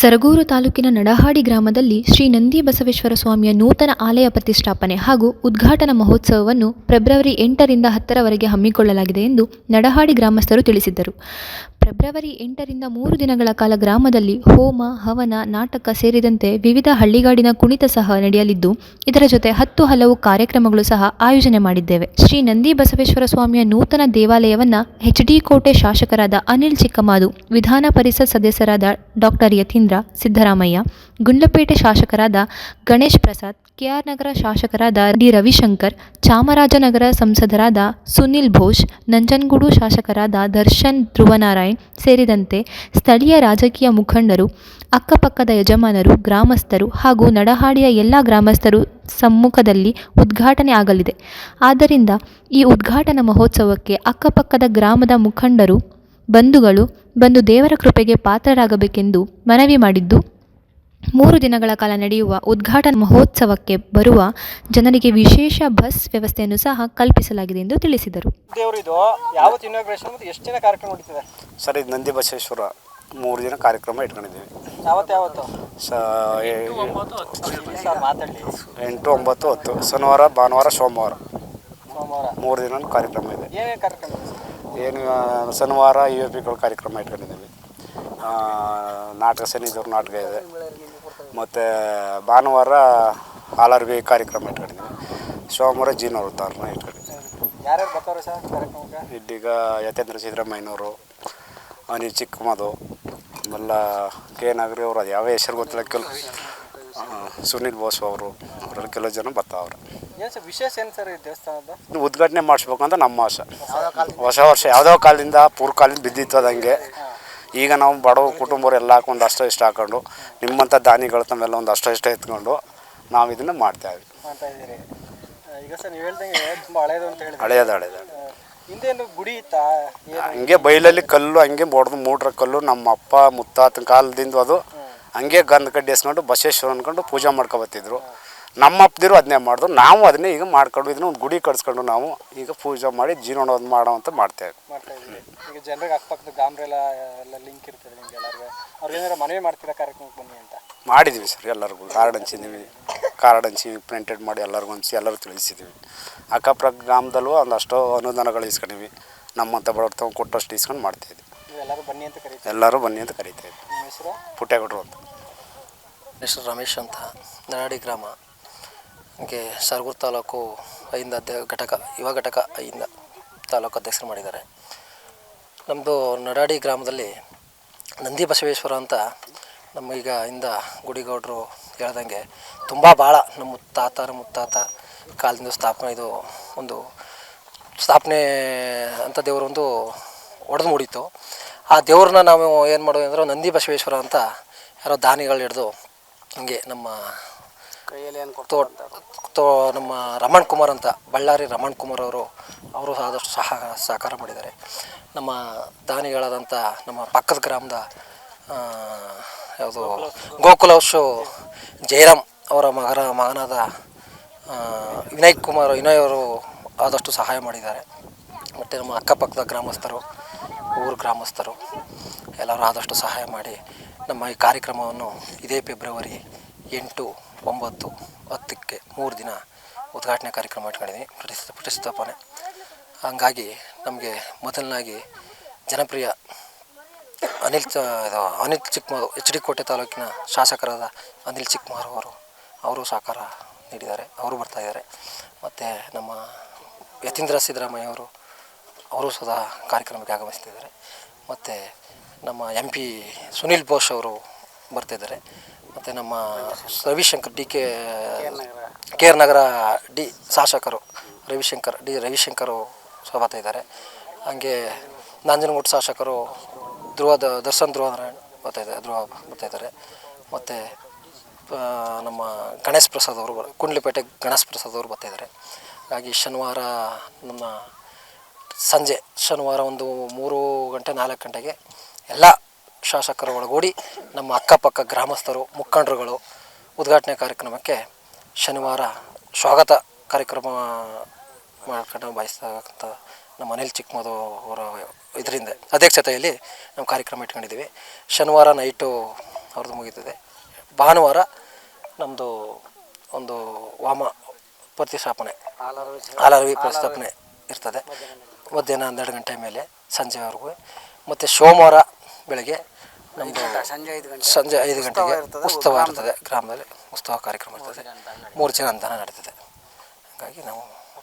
ಸರಗೂರು ತಾಲೂಕಿನ ನಡಹಾಡಿ ಗ್ರಾಮದಲ್ಲಿ ಶ್ರೀ ನಂದಿ ಬಸವೇಶ್ವರ ಸ್ವಾಮಿಯ ನೂತನ ಆಲಯ ಪ್ರತಿಷ್ಠಾಪನೆ ಹಾಗೂ ಉದ್ಘಾಟನಾ ಮಹೋತ್ಸವವನ್ನು ಫೆಬ್ರವರಿ ಎಂಟರಿಂದ ಹತ್ತರವರೆಗೆ ಹಮ್ಮಿಕೊಳ್ಳಲಾಗಿದೆ ಎಂದು ನಡಹಾಡಿ ಗ್ರಾಮಸ್ಥರು ತಿಳಿಸಿದರು ಫೆಬ್ರವರಿ ಎಂಟರಿಂದ ಮೂರು ದಿನಗಳ ಕಾಲ ಗ್ರಾಮದಲ್ಲಿ ಹೋಮ, ಹವನ, ನಾಟಕ ಸೇರಿದಂತೆ ವಿವಿಧ ಹಳ್ಳಿಗಾಡಿನ ಕುಣಿತ ಸಹ ನಡೆಯಲಿದ್ದು, ಇದರ ಜೊತೆ ಹತ್ತು ಹಲವು ಕಾರ್ಯಕ್ರಮಗಳು ಸಹ ಆಯೋಜನೆ ಮಾಡಿದ್ದೇವೆ. ಶ್ರೀ ನಂದಿ ಬಸವೇಶ್ವರ ಸ್ವಾಮಿಯ ನೂತನ ದೇವಾಲಯವನ್ನು ಎಚ್ ಡಿ ಕೋಟೆ ಶಾಸಕರಾದ ಅನಿಲ್ ಚಿಕ್ಕಮಾದು, ವಿಧಾನ ಪರಿಷತ್ ಸದಸ್ಯರಾದ ಡಾಕ್ಟರ್ ಯತೀಂದ್ರ ಸಿದ್ದರಾಮಯ್ಯ, ಗುಂಡ್ಲಪೇಟೆ ಶಾಸಕರಾದ ಗಣೇಶ್ ಪ್ರಸಾದ್, ಕೆಆರ್ ನಗರ ಶಾಸಕರಾದ ಡಿ. ರವಿಶಂಕರ್, ಚಾಮರಾಜನಗರ ಸಂಸದರಾದ ಸುನಿಲ್ ಘೋಷ್ ನಂಜನಗೂಡು ಶಾಸಕರಾದ ದರ್ಶನ್ ಧ್ರುವನಾರಾಯಣ್ ಸೇರಿದಂತೆ ಸ್ಥಳೀಯ ರಾಜಕೀಯ ಮುಖಂಡರು, ಅಕ್ಕಪಕ್ಕದ ಯಜಮಾನರು, ಗ್ರಾಮಸ್ಥರು ಹಾಗೂ ನಡಹಾಡಿಯ ಎಲ್ಲ ಗ್ರಾಮಸ್ಥರು ಸಮ್ಮುಖದಲ್ಲಿ ಉದ್ಘಾಟನೆ ಆಗಲಿದೆ. ಆದ್ದರಿಂದ ಈ ಉದ್ಘಾಟನಾ ಮಹೋತ್ಸವಕ್ಕೆ ಅಕ್ಕಪಕ್ಕದ ಗ್ರಾಮದ ಮುಖಂಡರು, ಬಂಧುಗಳು ಬಂದು ದೇವರ ಕೃಪೆಗೆ ಪಾತ್ರರಾಗಬೇಕೆಂದು ಮನವಿ ಮಾಡಿದ್ದು ಮೂರು ದಿನಗಳ ಕಾಲ ನಡೆಯುವ ಉದ್ಘಾಟನಾ ಮಹೋತ್ಸವಕ್ಕೆ ಬರುವ ಜನರಿಗೆ ವಿಶೇಷ ಬಸ್ ವ್ಯವಸ್ಥೆಯನ್ನು ಸಹ ಕಲ್ಪಿಸಲಾಗಿದೆ ಎಂದು ತಿಳಿಸಿದರು. ದೇವರು ಯಾವತ್ತು ಇನಾಗ್ರೇಷನ್ ಮತ್ತು ಎಷ್ಟು ದಿನ ಕಾರ್ಯಕ್ರಮ ನಡೀತದೆ? ಸರ್ ಇದು ನಂದಿ ಬಸವೇಶ್ವರ ಮೂರು ದಿನ ಕಾರ್ಯಕ್ರಮ ಇಟ್ಕೊಂಡಿದ್ದೀವಿ. ಯಾವತ್ತು ಯಾವತ್ತು? ಸ ಎ- ಸರ್ ಮಾತಾಡಲಿ ಎಂಟು ಒಂಬತ್ತು ಹತ್ತು. ಶನಿವಾರ ಭಾನುವಾರ ಸೋಮವಾರ. ಸೋಮವಾರ. ಮೂರು ದಿನ ಕಾರ್ಯಕ್ರಮ ಇದೆ. ಏನೇನು ಕಾರ್ಯಕ್ರಮ ಇದೆ? ಏನು ಆ, ಶನಿವಾರ ಯು ಎ ಪಿಗಳು ಕಾರ್ಯಕ್ರಮ ಇಟ್ಕೊಂಡಿದ್ದೀವಿ. ನಾಟಕ ಶನಿದವ್ರ ನಾಟಕ ಇದೆ. ಮತ್ತು ಭಾನುವಾರ ಹಾಲರ್ಬಿ ಕಾರ್ಯಕ್ರಮ ಇಟ್ಕೊಂಡಿದ್ದೀವಿ ಸೋಮವಾರ ಜೀನ ಅವತಾರನ ಇಟ್ಕೊಂಡಿದ್ದೀವಿ ಇಲ್ಲಿಗ ಯತೇಂದ್ರ ಸಿದ್ದರಾಮಯ್ಯನವರು ಅನಿಲ್ ಚಿಕ್ಕಮದು ಆಮೇಲೆ ಕೆ ನಾಗರಿ ಅವರು ಅದು ಯಾವ ಹೆಸರು ಗೊತ್ತಿಲ್ಲ ಕೆಲವು ಸುನೀಲ್ ಬೋಸ್ ಅವರು ಅವರಲ್ಲಿ ಕೆಲವು ಜನ ಬರ್ತಾವ್ರೆ. ವಿಶೇಷ ಏನು ಸರ್ ಈ ದೇವಸ್ಥಾನದ ಉದ್ಘಾಟನೆ ಮಾಡಿಸ್ಬೇಕಂತ ನಮ್ಮ ಆಸೆ ಹೊಸ ವರ್ಷ ಯಾವುದೋ ಕಾಲದಿಂದ ಪೂರ್ವ ಕಾಲದಿಂದ ಬಿದ್ದಿತ್ತು ಅದು ಹಂಗೆ ಈಗ ನಾವು ಬಡವ ಕುಟುಂಬರು ಎಲ್ಲ ಹಾಕೊಂಡು ಅಷ್ಟೋ ಇಷ್ಟ ಹಾಕೊಂಡು ನಿಮ್ಮಂಥ ದಾನಿಗಳು ತಮ್ಮೆಲ್ಲ ಒಂದು ಅಷ್ಟೋ ಇಷ್ಟ ಎತ್ಕೊಂಡು ನಾವು ಇದನ್ನು ಮಾಡ್ತಾ ಇದ್ದೀರಿ. ಈಗ ಸರ್ ನೀವು ಹೇಳ್ದಂಗೆ ತುಂಬ ಹಳೇದು ಅಂತ ಹೇಳಿದ್ರೆ ಹಳೆಯದು ಹಳೆಯದು ಹಿಂದೇನು ಗುಡಿ ಇತ್ತಾ? ಏನು? ಹಂಗೆ ಬೈಲಲ್ಲಿ ಕಲ್ಲು ಹಂಗೆ ಹೊಡೆದು ಮೂಡ್ರ ಕಲ್ಲು ನಮ್ಮ ಅಪ್ಪ ಮುತ್ತಾತನ ಕಾಲದಿಂದ ಅದು ಹಂಗೆ ಗಂಧ ಕಡ್ಡಿ ಎಸ್ಕೊಂಡು ಬಸವೇಶ್ವರ ಅನ್ಕೊಂಡು ಪೂಜೆ ಮಾಡ್ಕೊಬತ್ತಿದ್ರು ನಮ್ಮ ಅಪ್ಪದಿರು ಅದನ್ನೇ ಮಾಡಿದ್ರು. ನಾವು ಅದನ್ನೇ ಈಗ ಮಾಡ್ಕೊಂಡು ಇದನ್ನ ಒಂದು ಗುಡಿ ಕಟ್ಸ್ಕೊಂಡು ನಾವು ಈಗ ಪೂಜೆ ಮಾಡಿ ಜೀವನೋದು ಮಾಡೋ ಅಂತ ಮಾಡ್ತೇವೆ ಮಾಡ್ತಾ ಇದ್ದೀವಿ. ಈಗ ಜನರಿಗೆ ಅಕ್ಕಪಕ್ಕದ ಗಾಮ್ರೆಲ್ಲ ಎಲ್ಲ ಲಿಂಕ್ ಇರ್ತದೆ ನಿಮ್ಗೆ ಎಲ್ಲರಿಗೂ. ಏನಾರ ಮನವಿ ಮಾಡ್ತೀರಾ ಕಾರ್ಯಕ್ರಮಕ್ಕೆ ಬನ್ನಿ ಅಂತ? ಮಾಡಿದ್ವಿ ಸರ್ ಎಲ್ಲರಿಗೂ. ಕಾರ್ಡ್ ಹಂಚಿದ್ದೀವಿ ಕಾರ್ಡ್ ಹಂಚಿ ಪ್ರಿಂಟೆಡ್ ಮಾಡಿ ಎಲ್ಲರಿಗೂ ಹಂಚಿ ಎಲ್ಲರೂ ತಿಳಿಸಿದ್ದೀವಿ ಅಕ್ಕಪಕ್ಕ ಗ್ರಾಮದಲ್ಲೂ ಒಂದಷ್ಟು ಅನುದಾನಗಳು ಇಸ್ಕೊಂಡಿವಿ. ನಮ್ಮಂಥ ಬಡವ್ರ ತಗೊಂಡು ಕೊಟ್ಟಷ್ಟು ಇಸ್ಕೊಂಡು ಮಾಡ್ತಾಯಿದ್ವಿ ಇದ್ದೀವಿ ಎಲ್ಲರೂ ಬನ್ನಿ ಅಂತ ಕರೀತೀವಿ ಎಲ್ಲರೂ ಬನ್ನಿ ಅಂತ ಕರಿತಾಯಿದ್ವಿ ನಿಮ್ಮ ಹೆಸರು? ಪುಟ್ಟೇಗೌಡರು ಅಂತ. ಹೆಸರು ರಮೇಶ್ ಅಂತ. ನರಾಡಿ ಗ್ರಾಮ. ಹಂಗೆ ಸರಗೂರು ತಾಲೂಕು ಐಯಿಂದ ಅಧ್ಯ, ಘಟಕ, ಯುವ ಘಟಕ ಐಯಿಂದ ತಾಲೂಕು ಅಧ್ಯಕ್ಷರು ಮಾಡಿದ್ದಾರೆ. ನಮ್ಮದು ನಡಾಡಿ ಗ್ರಾಮದಲ್ಲಿ ನಂದಿ ಬಸವೇಶ್ವರ ಅಂತ ನಮಗೀಗ ಇಂದ ಗುಡಿಗೌಡರು ಹೇಳ್ದಂಗೆ ತುಂಬ ಭಾಳ ನಮ್ಮ ಮುತ್ತಾತರ ಮುತ್ತಾತ ಕಾಲದಿಂದ ಸ್ಥಾಪನೆ, ಇದು ಒಂದು ಸ್ಥಾಪನೆ ಅಂತ ದೇವರೊಂದು ಒಡೆದು ಮೂಡಿತ್ತು. ಆ ದೇವ್ರನ್ನ ನಾವು ಏನು ಮಾಡೋದು ಅಂದರೆ ನಂದಿ ಬಸವೇಶ್ವರ ಅಂತ ಯಾರೋ ದಾನಿಗಳು ಹಿಡಿದು ಹಿಂಗೆ ನಮ್ಮ ತೋ ನಮ್ಮ ರಮಣ್ ಕುಮಾರ್ ಅಂತ, ಬಳ್ಳಾರಿ ರಮಣ್ ಕುಮಾರ್ ಅವರು ಅವರು ಆದಷ್ಟು ಸಹ, ಸಹಕಾರ ಮಾಡಿದ್ದಾರೆ. ನಮ್ಮ ದಾನಿಗಳಾದಂಥ ನಮ್ಮ ಪಕ್ಕದ ಗ್ರಾಮದ ಯಾವುದು ಯಾವುದು ಗೋಕುಲವಶು ಜಯರಾಮ್ ಅವರ ಮಗನ ಮಗನಾದ ವಿನಯ್ ಕುಮಾರ್, ವಿನಯ್ ಅವರು ಆದಷ್ಟು ಸಹಾಯ ಮಾಡಿದ್ದಾರೆ. ಮತ್ತು ನಮ್ಮ ಅಕ್ಕಪಕ್ಕದ ಗ್ರಾಮಸ್ಥರು, ಊರು ಗ್ರಾಮಸ್ಥರು, ಎಲ್ಲರೂ ಆದಷ್ಟು ಸಹಾಯ ಮಾಡಿ ನಮ್ಮ ಈ ಕಾರ್ಯಕ್ರಮವನ್ನು ಇದೇ ಫೆಬ್ರವರಿ ಎಂಟು ಒಂಬತ್ತು ಹತ್ತಕ್ಕೆ ಮೂರು ದಿನ ಉದ್ಘಾಟನೆ ಕಾರ್ಯಕ್ರಮ ಇಟ್ಕೊಂಡಿದ್ದೀನಿ ಪ್ರತಿಷ್ಠ ಪ್ರತಿಷ್ಠಾಪನೆ. ಹಂಗಾಗಿ ನಮಗೆ ಮೊದಲನಾಗಿ ಜನಪ್ರಿಯ ಅನಿಲ್ ಚ, ಇದು ಅನಿಲ್ ಚಿಕ್ಕಮಾರು ಎಚ್ ಡಿ ಕೋಟೆ ತಾಲೂಕಿನ ಶಾಸಕರಾದ ಅನಿಲ್ ಚಿಕ್ಕಮಾರು ಅವರು ಅವರು ಸಹಕಾರ ನೀಡಿದ್ದಾರೆ. ಅವರು ಬರ್ತಾಯಿದ್ದಾರೆ ಮತ್ತು ನಮ್ಮ ಯತೀಂದ್ರ ಸಿದ್ದರಾಮಯ್ಯ ಅವರು ಅವರು ಸದಾ ಕಾರ್ಯಕ್ರಮಕ್ಕೆ ಆಗಮಿಸ್ತಿದ್ದಾರೆ ಮತ್ತು ನಮ್ಮ ಎಂ ಪಿ ಸುನಿಲ್ ಬೋಸ್ ಅವರು ಬರ್ತಿದ್ದಾರೆ ಮತ್ತು ನಮ್ಮ Ravishankar D K K R Nagar. D ಶಾಸಕರು ರವಿಶಂಕರ್ ಡಿ ರವಿಶಂಕರು ಸಹ ಬರ್ತಾ ಇದ್ದಾರೆ. ಹಾಗೆ ನಂಜನಗೂಡು ಶಾಸಕರು ಧ್ರುವ ದರ್ಶನ್ ಧ್ರುವ ನಾರಾಯಣ್ ಬರ್ತಾ ಇದ್ದಾರೆ ಧ್ರುವ ಬರ್ತಾ ಇದ್ದಾರೆ. ಮತ್ತು ನಮ್ಮ ಗಣೇಶ್ ಪ್ರಸಾದ್ ಅವರು ಕುಂಡ್ಲಿಪೇಟೆ ಗಣೇಶ್ ಪ್ರಸಾದ್ ಅವರು ಬರ್ತಾ ಇದ್ದಾರೆ. ಹಾಗಾಗಿ ಶನಿವಾರ ನಮ್ಮ ಸಂಜೆ ಶನಿವಾರ ಒಂದು ಮೂರು ಗಂಟೆ ನಾಲ್ಕು ಗಂಟೆಗೆ ಎಲ್ಲ ಶಾಸಕರು ಒಳಗೂಡಿ ನಮ್ಮ ಅಕ್ಕಪಕ್ಕ ಗ್ರಾಮಸ್ಥರು, ಮುಖಂಡರುಗಳು ಉದ್ಘಾಟನೆ ಕಾರ್ಯಕ್ರಮಕ್ಕೆ ಶನಿವಾರ ಸ್ವಾಗತ ಕಾರ್ಯಕ್ರಮ ಮಾಡ್ಕೊಂಡು ಬಯಸ್ತಕ್ಕಂಥ ನಮ್ಮ ಅನಿಲ್ ಚಿಕ್ಕಮದು ಅವರ ಇದರಿಂದ ಅಧ್ಯಕ್ಷತೆಯಲ್ಲಿ ನಾವು ಕಾರ್ಯಕ್ರಮ ಇಟ್ಕೊಂಡಿದ್ದೀವಿ. ಶನಿವಾರ ನೈಟು ಅವ್ರದ್ದು ಮುಗೀತದೆ. ಭಾನುವಾರ ನಮ್ಮದು ಒಂದು ವಾಮ ಪ್ರತಿಷ್ಠಾಪನೆ ಹಾಲರವಿ ಪ್ರತಿಷ್ಠಾಪನೆ ಇರ್ತದೆ. ಮಧ್ಯಾಹ್ನ ಹನ್ನೆರಡು ಗಂಟೆ ಮೇಲೆ ಸಂಜೆವರೆಗೂ. ಮತ್ತು ಸೋಮವಾರ ಬೆಳಗ್ಗೆ ನಮ್ಮದು ಸಂಜೆ ಐದು ಗಂಟೆ. ಸಂಜೆ ಐದು ಗಂಟೆಗೆ ಉತ್ಸವ ಇರ್ತದೆ ಗ್ರಾಮದಲ್ಲಿ. ಉತ್ಸವ ಕಾರ್ಯಕ್ರಮ ಇರ್ತದೆ. ಮೂರು ಜನ ಅಂತಾನೆ ನಡೀತದೆ. ಹಾಗಾಗಿ ನಾವು